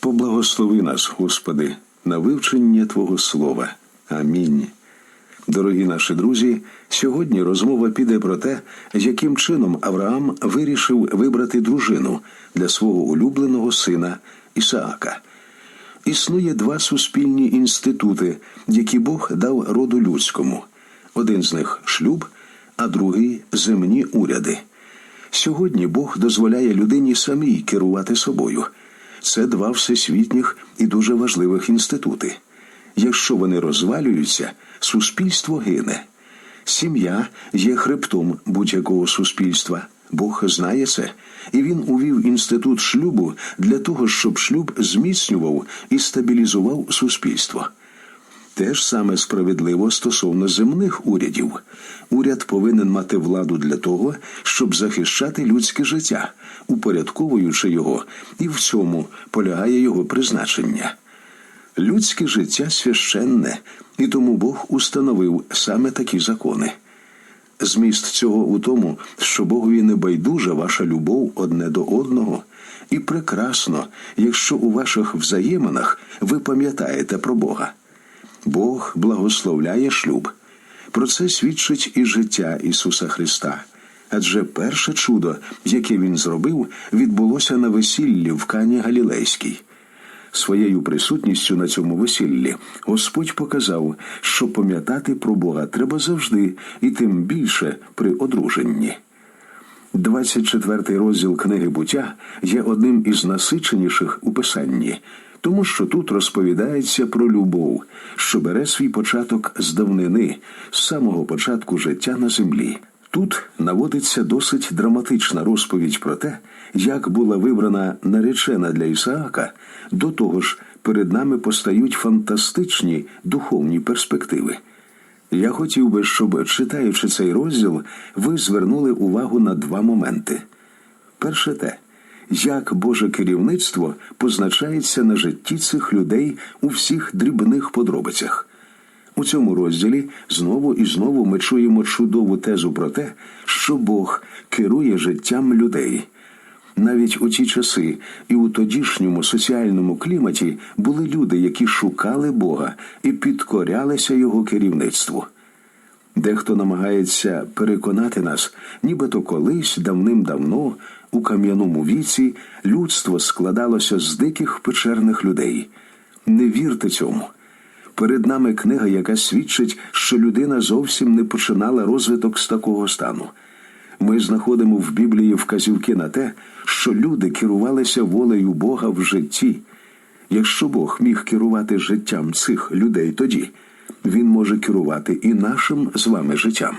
Поблагослови нас, Господи, на вивчення Твого Слова. Амінь. Дорогі наші друзі, сьогодні розмова піде про те, яким чином Авраам вирішив вибрати дружину для свого улюбленого сина Ісаака. Існує два суспільні інститути, які Бог дав роду людському. Один з них шлюб, а другий земні уряди. Сьогодні Бог дозволяє людині самій керувати собою. Це два всесвітніх і дуже важливих інститути. Якщо вони розвалюються, суспільство гине. Сім'я є хребтом будь-якого суспільства. Бог знає це, і він увів інститут шлюбу для того, щоб шлюб зміцнював і стабілізував суспільство. Те ж саме справедливо стосовно земних урядів. Уряд повинен мати владу для того, щоб захищати людське життя, упорядковуючи його, і в цьому полягає його призначення. Людське життя священне, і тому Бог установив саме такі закони. Зміст цього у тому, що Богові не байдужа ваша любов одне до одного, і прекрасно, якщо у ваших взаєминах ви пам'ятаєте про Бога. Бог благословляє шлюб. Про це свідчить і життя Ісуса Христа. Адже перше чудо, яке Він зробив, відбулося на весіллі в Кані Галілейській. Своєю присутністю на цьому весіллі Господь показав, що пам'ятати про Бога треба завжди, і тим більше при одруженні. 24 розділ книги буття є одним із насиченіших у писанні, тому що тут розповідається про любов, що бере свій початок з давнини, з самого початку життя на землі. Тут наводиться досить драматична розповідь про те, як була вибрана наречена для Ісаака, до того ж, перед нами постають фантастичні духовні перспективи. Я хотів би, щоб, читаючи цей розділ, ви звернули увагу на два моменти. Перше те, як Боже керівництво позначається на житті цих людей у всіх дрібних подробицях. У цьому розділі знову і знову ми чуємо чудову тезу про те, що Бог керує життям людей. Навіть у ті часи і у тодішньому соціальному кліматі були люди, які шукали Бога і підкорялися Його керівництву. Дехто намагається переконати нас, нібито колись давним-давно у кам'яному віці людство складалося з диких печерних людей. Не вірте цьому. Перед нами книга, яка свідчить, що людина зовсім не починала розвиток з такого стану. Ми знаходимо в Біблії вказівки на те, що люди керувалися волею Бога в житті. Якщо Бог міг керувати життям цих людей тоді, Він може керувати і нашим з вами життям.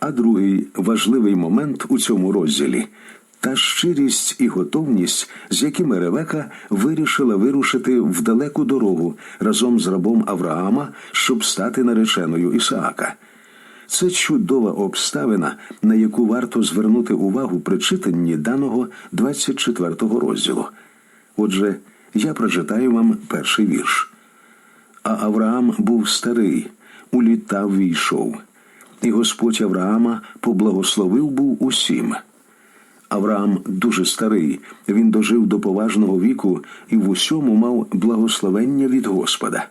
А другий важливий момент у цьому розділі та щирість і готовність, з якими Ревека вирішила вирушити в далеку дорогу разом з рабом Авраама, щоб стати нареченою Ісаака. Це чудова обставина, на яку варто звернути увагу при читанні даного 24-го розділу. Отже, я прочитаю вам перший вірш. А Авраам був старий, у літа війшов, і Господь Авраама поблагословив був усім. Авраам дуже старий, він дожив до поважного віку і в усьому мав благословення від Господа.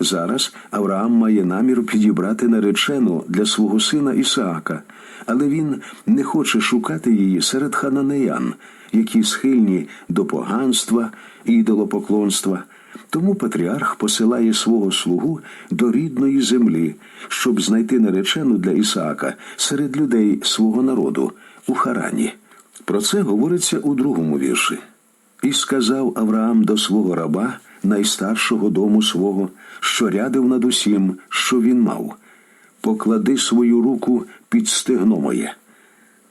Зараз Авраам має намір підібрати наречену для свого сина Ісаака, але він не хоче шукати її серед хананеян, які схильні до поганства і ідолопоклонства. Тому патріарх посилає свого слугу до рідної землі, щоб знайти наречену для Ісаака серед людей свого народу у Харані. Про це говориться у другому вірші. І сказав Авраам до свого раба, найстаршого дому свого, що рядив над усім, що він мав поклади свою руку під стегно моє.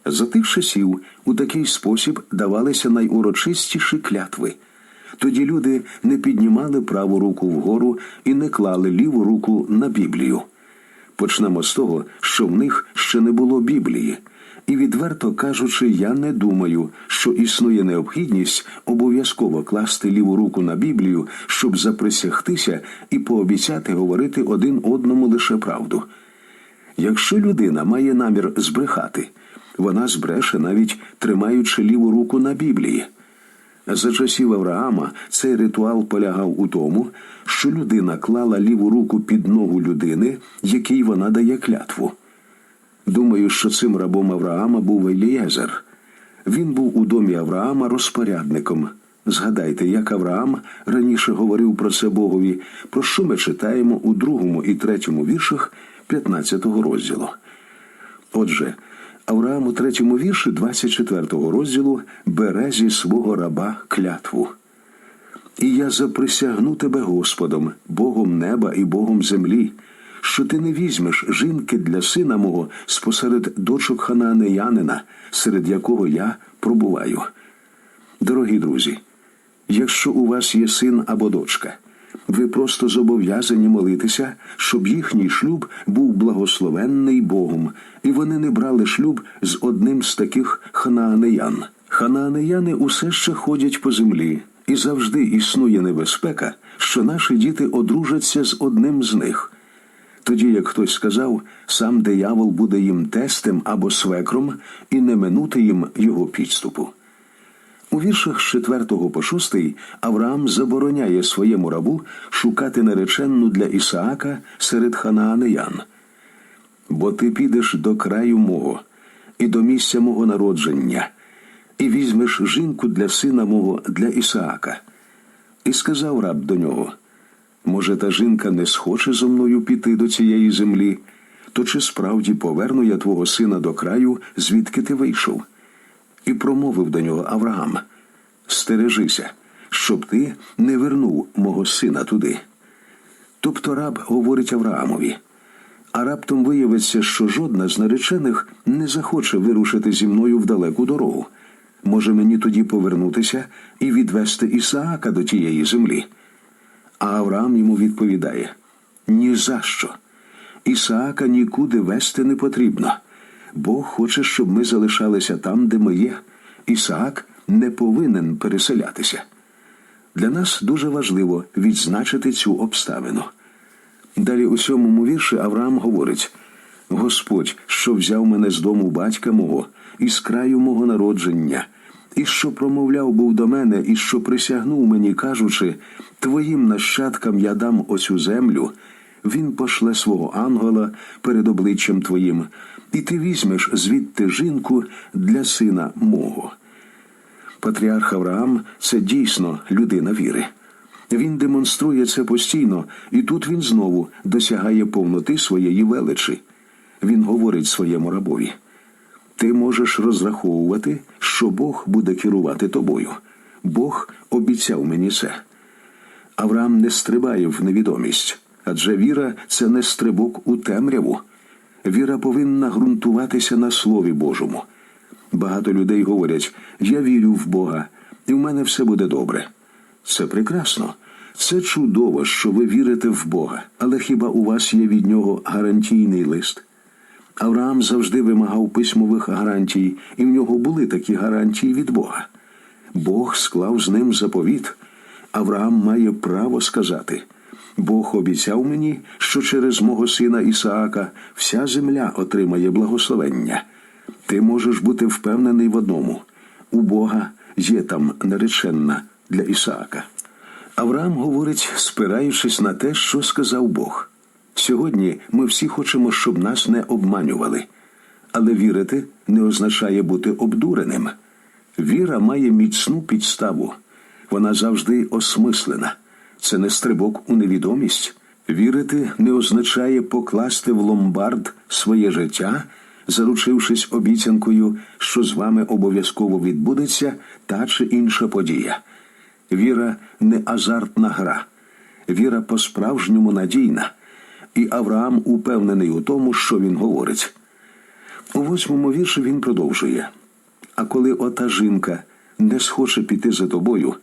За тих часів у такий спосіб давалися найурочистіші клятви. Тоді люди не піднімали праву руку вгору і не клали ліву руку на Біблію. Почнемо з того, що в них ще не було Біблії. І відверто кажучи, я не думаю, що існує необхідність обов'язково класти ліву руку на Біблію, щоб заприсягтися і пообіцяти говорити один одному лише правду. Якщо людина має намір збрехати, вона збреше навіть тримаючи ліву руку на Біблії. За часів Авраама цей ритуал полягав у тому, що людина клала ліву руку під ногу людини, якій вона дає клятву. Думаю, що цим рабом Авраама був Елієзер. Він був у домі Авраама розпорядником. Згадайте, як Авраам раніше говорив про це Богові, про що ми читаємо у другому і третьому віршах 15 розділу. Отже, Авраам у третьому вірші 24 розділу бере зі свого раба клятву. І я заприсягну тебе Господом, Богом неба і Богом землі, що ти не візьмеш жінки для сина мого спосеред дочок ханаанеянина, серед якого я пробуваю. Дорогі друзі, якщо у вас є син або дочка, ви просто зобов'язані молитися, щоб їхній шлюб був благословенний Богом, і вони не брали шлюб з одним з таких ханаанеян. Ханаанеяни усе ще ходять по землі, і завжди існує небезпека, що наші діти одружаться з одним з них. Тоді, як хтось сказав, сам диявол буде їм тестем або свекром і не минути їм його підступу. У віршах з 4 по 6 Авраам забороняє своєму рабу шукати нареченну для Ісаака серед ханаанеян. Бо ти підеш до краю мого і до місця мого народження, і візьмеш жінку для сина мого для Ісаака. І сказав раб до нього: Може, та жінка не схоче зо мною піти до цієї землі, то чи справді поверну я твого сина до краю, звідки ти вийшов? І промовив до нього Авраам: Стережися, щоб ти не вернув мого сина туди. Тобто раб говорить Авраамові, а раптом виявиться, що жодна з наречених не захоче вирушити зі мною в далеку дорогу. Може мені тоді повернутися і відвести Ісаака до тієї землі. А Авраам йому відповідає: Ні за що. Ісаака нікуди вести не потрібно. Бог хоче, щоб ми залишалися там, де ми є. Ісаак не повинен переселятися. Для нас дуже важливо відзначити цю обставину. Далі у сьомому вірші Авраам говорить: Господь, що взяв мене з дому батька мого, і з краю мого народження, і що промовляв був до мене, і що присягнув мені, кажучи, Твоїм нащадкам я дам оцю землю, він пошле свого ангела перед обличчям Твоїм, і ти візьмеш звідти жінку для сина мого. Патріарх Авраам це дійсно людина віри. Він демонструє це постійно, і тут він знову досягає повноти своєї величі. Він говорить своєму рабові: ти можеш розраховувати, що Бог буде керувати тобою. Бог обіцяв мені це. Авраам не стрибає в невідомість, адже віра це не стрибок у темряву. Віра повинна ґрунтуватися на Слові Божому. Багато людей говорять: я вірю в Бога, і в мене все буде добре. Це прекрасно. Це чудово, що ви вірите в Бога, але хіба у вас є від нього гарантійний лист? Авраам завжди вимагав письмових гарантій, і в нього були такі гарантії від Бога. Бог склав з ним заповіт. Авраам має право сказати: Бог обіцяв мені, що через мого сина Ісаака вся земля отримає благословення. Ти можеш бути впевнений в одному: у Бога є там нареченна для Ісаака. Авраам говорить, спираючись на те, що сказав Бог. Сьогодні ми всі хочемо, щоб нас не обманювали, але вірити не означає бути обдуреним. Віра має міцну підставу, вона завжди осмислена. Це не стрибок у невідомість. Вірити не означає покласти в ломбард своє життя, заручившись обіцянкою, що з вами обов'язково відбудеться та чи інша подія. Віра не азартна гра, віра по-справжньому надійна, і Авраам упевнений у тому, що він говорить. У восьмому вірші він продовжує: А коли ота жінка не схоче піти за тобою,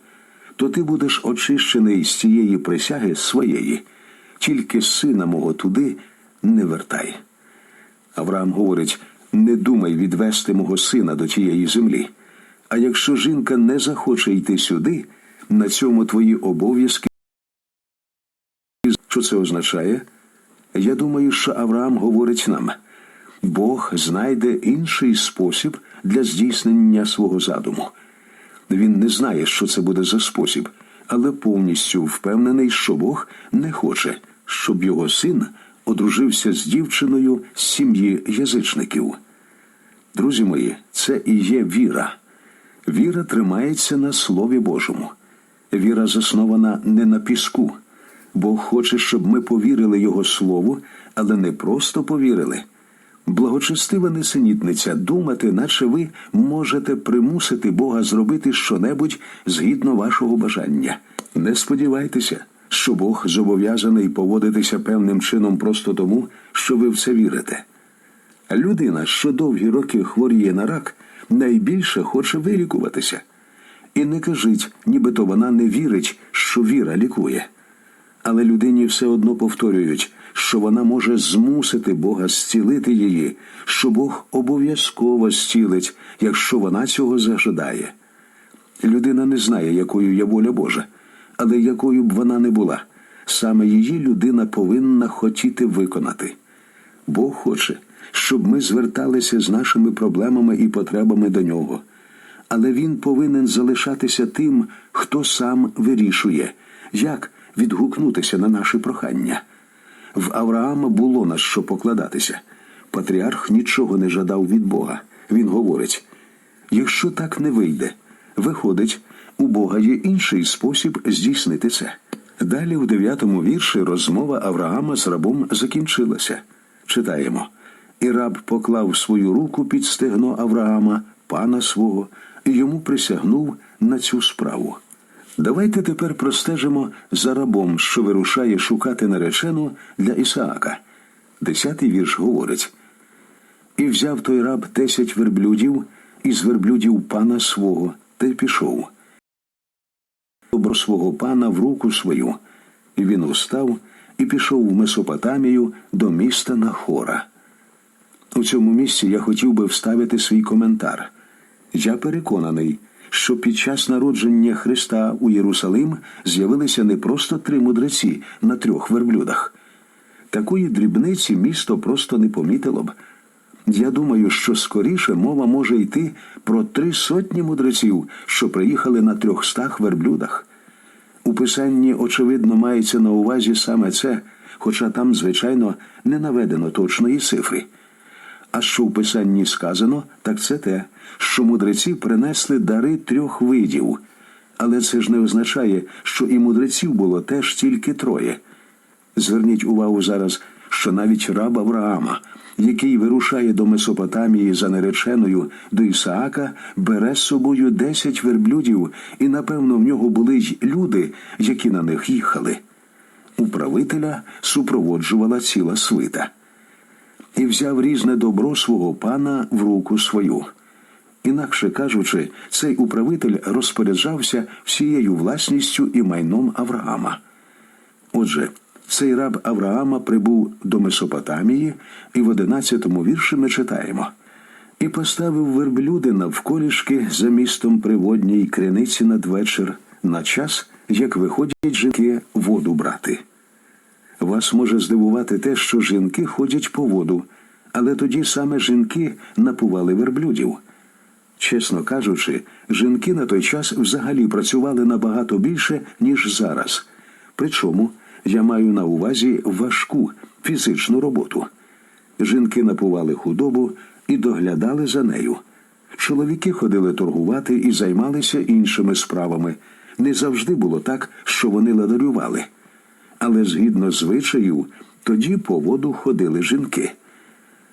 то ти будеш очищений з цієї присяги своєї, тільки сина мого туди не вертай. Авраам говорить: не думай відвести мого сина до тієї землі. А якщо жінка не захоче йти сюди, на цьому твої обов'язки. Що це означає? Я думаю, що Авраам говорить нам: Бог знайде інший спосіб для здійснення свого задуму. Він не знає, що це буде за спосіб, але повністю впевнений, що Бог не хоче, щоб його син одружився з дівчиною з сім'ї язичників. Друзі мої, це і є віра. Віра тримається на Слові Божому. Віра заснована не на піску. Бог хоче, щоб ми повірили Його Слову, але не просто повірили. Благочестива несенітниця думати, наче ви можете примусити Бога зробити щонебудь згідно вашого бажання. Не сподівайтеся, що Бог зобов'язаний поводитися певним чином просто тому, що ви в це вірите. Людина, що довгі роки хворіє на рак, найбільше хоче вилікуватися. І не кажіть, нібито вона не вірить, що віра лікує. Але людині все одно повторюють, що вона може змусити Бога зцілити її, що Бог обов'язково зцілить, якщо вона цього зажадає. Людина не знає, якою є воля Божа, але якою б вона не була, саме її людина повинна хотіти виконати. Бог хоче, щоб ми зверталися з нашими проблемами і потребами до нього. Але він повинен залишатися тим, хто сам вирішує, як відгукнутися на наші прохання. В Авраама було на що покладатися. Патріарх нічого не жадав від Бога. Він говорить: якщо так не вийде, виходить, у Бога є інший спосіб здійснити це. Далі, в дев'ятому вірші, розмова Авраама з рабом закінчилася. Читаємо. І раб поклав свою руку під стегно Авраама, пана свого, і йому присягнув на цю справу. Давайте тепер простежимо за рабом, що вирушає шукати наречену для Ісаака. Десятий вірш говорить: І взяв той раб десять верблюдів із верблюдів пана свого, та й пішов. Добро свого пана в руку свою, і він устав і пішов в Месопотамію до міста Нахора. У цьому місці я хотів би вставити свій коментар. Я переконаний, що під час народження Христа у Єрусалим з'явилися не просто три мудреці на трьох верблюдах. Такої дрібниці місто просто не помітило б. Я думаю, що скоріше мова може йти про три сотні мудреців, що приїхали на трьохстах верблюдах. У писанні, очевидно, мається на увазі саме це, хоча там, звичайно, не наведено точної цифри. А що в писанні сказано, так це те, що мудреці принесли дари трьох видів. Але це ж не означає, що і мудреців було теж тільки троє. Зверніть увагу зараз, що навіть раб Авраама, який вирушає до Месопотамії за нареченою до Ісаака, бере з собою десять верблюдів, і, напевно, в нього були й люди, які на них їхали. Управителя супроводжувала ціла свита і взяв різне добро свого пана в руку свою. Інакше кажучи, цей управитель розпоряджався всією власністю і майном Авраама. Отже, цей раб Авраама прибув до Месопотамії, і в одинадцятому вірші ми читаємо і поставив верблюди навколішки за містом приводній криниці надвечір на час, як виходять жінки воду брати. Вас може здивувати те, що жінки ходять по воду, але тоді саме жінки напували верблюдів. Чесно кажучи, жінки на той час взагалі працювали набагато більше, ніж зараз. Причому я маю на увазі важку фізичну роботу. Жінки напували худобу і доглядали за нею. Чоловіки ходили торгувати і займалися іншими справами. Не завжди було так, що вони ладарювали. Але згідно звичаю, тоді по воду ходили жінки.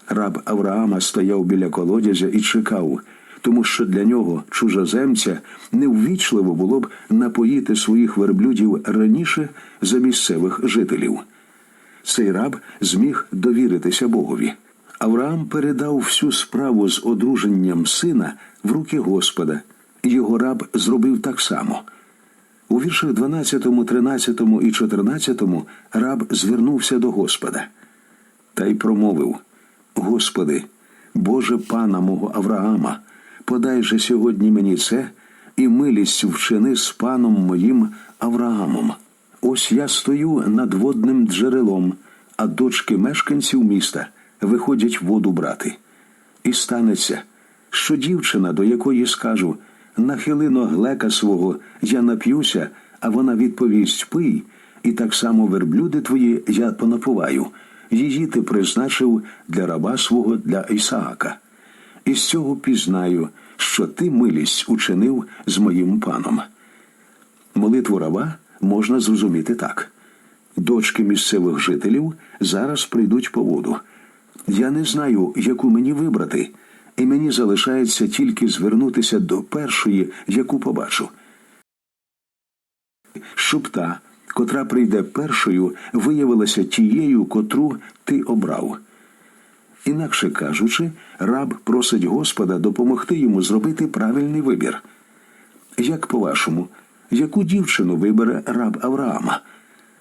Раб Авраама стояв біля колодязя і чекав, тому що для нього, чужоземця, неввічливо було б напоїти своїх верблюдів раніше за місцевих жителів. Цей раб зміг довіритися Богові. Авраам передав всю справу з одруженням сина в руки Господа. Його раб зробив так само. У віршах 12, 13 і 14 раб звернувся до Господа та й промовив: Господи, Боже пана мого Авраама, подай же сьогодні мені це і милість вчини з паном моїм Авраамом. Ось я стою над водним джерелом, а дочки мешканців міста виходять воду брати. І станеться, що дівчина, до якої скажу, Нахилино глека свого, я нап'юся, а вона відповість пий, і так само верблюди твої я понапуваю. Її ти призначив для раба свого для Ісаака. І з цього пізнаю, що ти милість учинив з моїм паном. Молитву раба можна зрозуміти так. Дочки місцевих жителів зараз прийдуть по воду. Я не знаю, яку мені вибрати, і мені залишається тільки звернутися до першої, яку побачу. Щоб та, котра прийде першою, виявилася тією, котру ти обрав. Інакше кажучи, раб просить Господа допомогти йому зробити правильний вибір. Як по-вашому, яку дівчину вибере раб Авраама?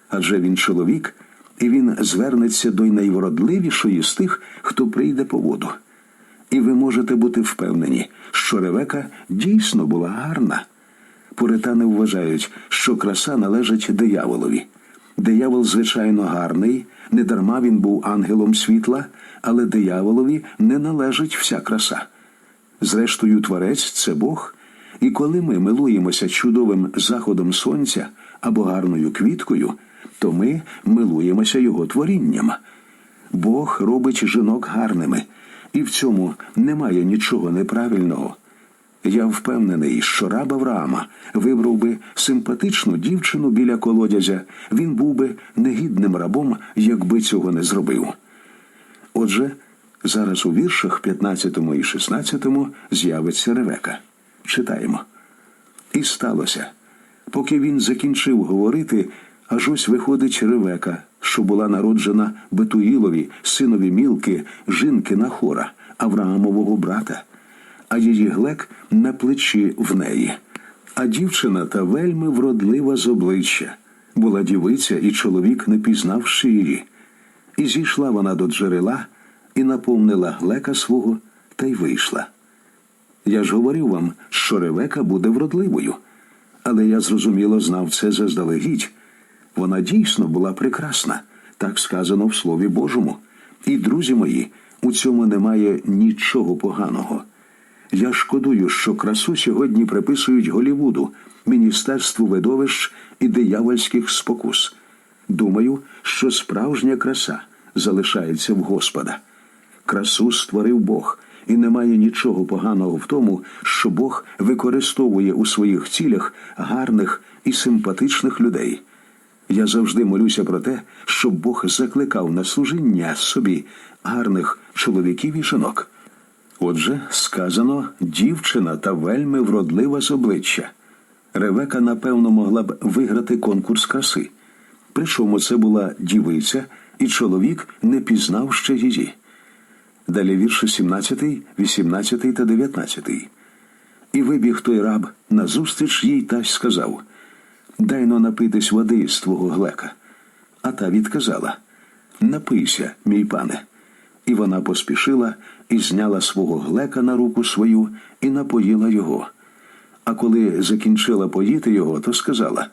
Адже він чоловік, і він звернеться до найвродливішої з тих, хто прийде по воду. І ви можете бути впевнені, що Ревека дійсно була гарна. Пуритани вважають, що краса належить дияволові. Диявол, звичайно, гарний, недарма він був ангелом світла, але дияволові не належить вся краса. Зрештою, творець це Бог, і коли ми милуємося чудовим заходом сонця або гарною квіткою, то ми милуємося його творінням. Бог робить жінок гарними, і в цьому немає нічого неправильного. Я впевнений, що раб Авраама вибрав би симпатичну дівчину біля колодязя, він був би негідним рабом, якби цього не зробив. Отже, зараз у віршах 15 і 16 з'явиться Ревека. Читаємо. І сталося. Поки він закінчив говорити, аж ось виходить Ревека, що була народжена Бетуїлові, синові Мілки, жінки Нахора, Авраамового брата, а її глек на плечі в неї. А дівчина та вельми вродлива з обличчя. Була дівиця, і чоловік не пізнавши її. І зійшла вона до джерела і наповнила глека свого та й вийшла. Я ж говорив вам, що Ревека буде вродливою, але я зрозуміло знав це заздалегідь. Вона дійсно була прекрасна, так сказано в Слові Божому. І, друзі мої, у цьому немає нічого поганого. Я шкодую, що красу сьогодні приписують Голівуду, Міністерству видовищ і диявольських спокус. Думаю, що справжня краса залишається в Господа. Красу створив Бог, і немає нічого поганого в тому, що Бог використовує у своїх цілях гарних і симпатичних людей. Я завжди молюся про те, щоб Бог закликав на служіння собі гарних чоловіків і жінок. Отже, сказано дівчина та вельми вродлива з обличчя. Ревека, напевно, могла б виграти конкурс краси. Причому це була дівиця, і чоловік не пізнав ще її. Далі вірші 17, 18 та 19. І вибіг той раб назустріч їй та й сказав Дайно напитись води з твого глека. А та відказала Напийся, мій пане. І вона поспішила і зняла свого глека на руку свою і напоїла його. А коли закінчила поїти його, то сказала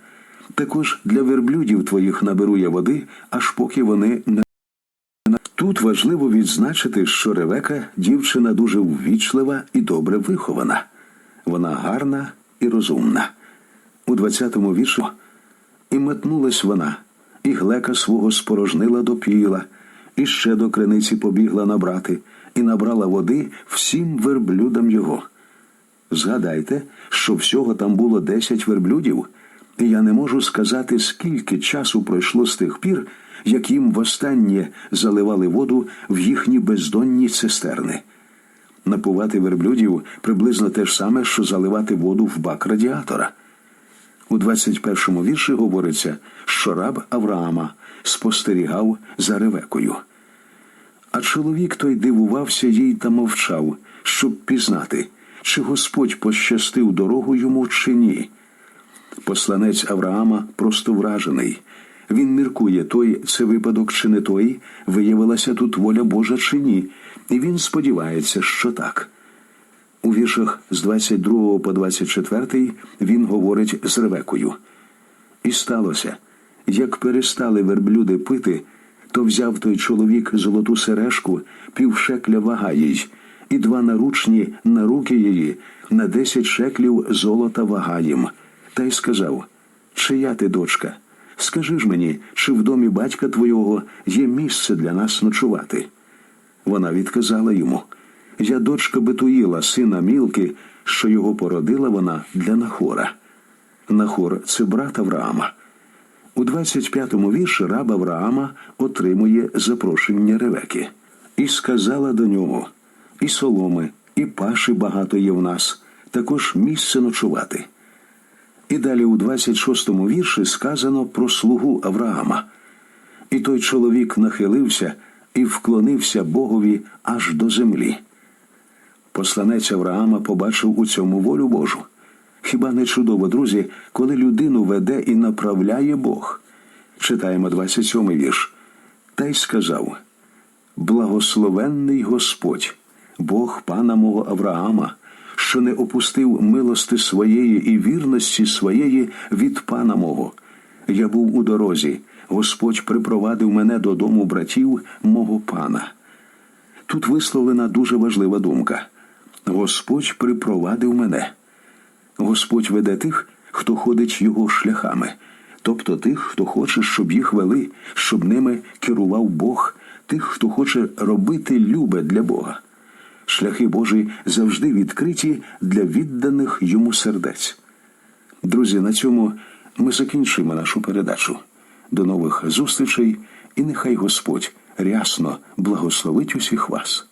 також для верблюдів твоїх наберу я води, аж поки вони не. Тут важливо відзначити, що Ревека дівчина дуже ввічлива і добре вихована. Вона гарна і розумна. У 20-му вірші і метнулась вона, і глека свого спорожнила до піла, і ще до криниці побігла набрати, і набрала води всім верблюдам його. Згадайте, що всього там було десять верблюдів, і я не можу сказати, скільки часу пройшло з тих пір, як їм востаннє заливали воду в їхні бездонні цистерни. Напувати верблюдів приблизно те ж саме, що заливати воду в бак радіатора. У 21-му вірші говориться, що раб Авраама спостерігав за Ревекою. А чоловік той дивувався їй та мовчав, щоб пізнати, чи Господь пощастив дорогу йому, чи ні. Посланець Авраама просто вражений. Він міркує, той це випадок чи не той, виявилася тут воля Божа чи ні, і він сподівається, що так. У віршах з 22 по 24 він говорить з Ревекою. І сталося, як перестали верблюди пити, то взяв той чоловік золоту сережку, півшекля вага їй, і два наручні на руки її на десять шеклів золота вага їм. Та й сказав: Чия ти дочка? Скажи ж мені, чи в домі батька твого є місце для нас ночувати? Вона відказала йому: Я дочка Бетуїла, сина Мілки, що його породила вона для Нахора. Нахор це брат Авраама. У 25-му вірші раб Авраама отримує запрошення Ревеки. І сказала до нього: І соломи, і паші багато є в нас, також місце ночувати. І далі у 26-му вірші сказано про слугу Авраама. І той чоловік нахилився і вклонився Богові аж до землі. Посланець Авраама побачив у цьому волю Божу. Хіба не чудово, друзі, коли людину веде і направляє Бог? Читаємо 27-й вірш. Та й сказав: Благословенний Господь, Бог пана мого Авраама, що не опустив милости своєї і вірності своєї від пана мого. Я був у дорозі, Господь припровадив мене додому братів мого пана. Тут висловлена дуже важлива думка. Господь припровадив мене. Господь веде тих, хто ходить його шляхами, тобто тих, хто хоче, щоб їх вели, щоб ними керував Бог, тих, хто хоче робити любе для Бога. Шляхи Божі завжди відкриті для відданих йому сердець. Друзі, на цьому ми закінчимо нашу передачу. До нових зустрічей, і нехай Господь рясно благословить усіх вас.